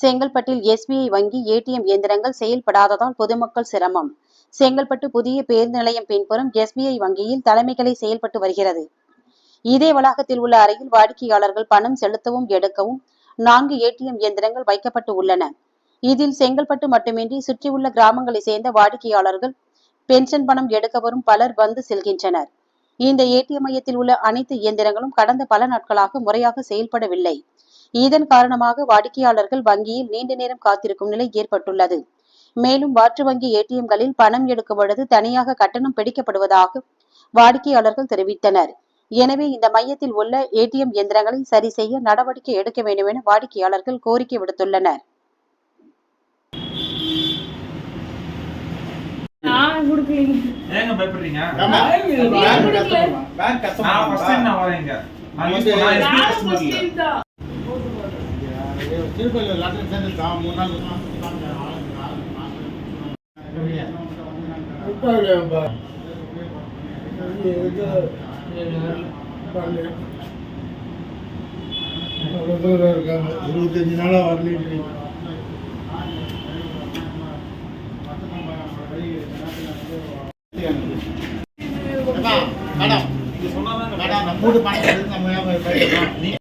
செங்கல்பட்டில் எஸ்பிஐ வங்கி ஏடிஎம் இயந்திரங்கள் செயல்படாததால் பொதுமக்கள் சிரமம். செங்கல்பட்டு புதிய பேருந்து நிலையம் பின்புறம் எஸ்பிஐ வங்கியில் தலைமைகளை செயல்பட்டு வருகிறது. இதே வளாகத்தில் உள்ள அறையில் வாடிக்கையாளர்கள் பணம் செலுத்தவும் எடுக்கவும் நான்கு ஏடிஎம் இயந்திரங்கள் வைக்கப்பட்டு உள்ளன. இதில் செங்கல்பட்டு மட்டுமின்றி சுற்றியுள்ள கிராமங்களைச் சேர்ந்த வாடிக்கையாளர்கள் பென்ஷன் பணம் எடுக்க வரும் பலர் வந்து செல்கின்றனர். இந்த ஏடிஎம் மையத்தில் உள்ள அனைத்து இயந்திரங்களும் கடந்த பல நாட்களாக முறையாக செயல்படவில்லை. இதன் காரணமாக வாடிக்கையாளர்கள் வங்கியில் நீண்ட நேரம் காத்திருக்கும் நிலை ஏற்பட்டுள்ளது. மேலும் மாற்று வங்கி ஏடிஎம்களில் பணம் எடுக்கும் பொழுது தனியாக கட்டணம் பிடிக்கப்படுவதாக வாடிக்கையாளர்கள் தெரிவித்தனர். எனவே இந்த மையத்தில் உள்ள ஏடிஎம் இயந்திரங்களை சரி செய்ய நடவடிக்கை எடுக்க வேண்டும் என வாடிக்கையாளர்கள் கோரிக்கை விடுத்துள்ளனர். நான் கொடுக்கலைங்க ஏங்க பயப்படுறீங்க தான் மூணு நாள் இருபத்தஞ்சு நாளா வரலன்றீங்க மேடம் மேடம் நம்ம மூடு பணம் நம்ம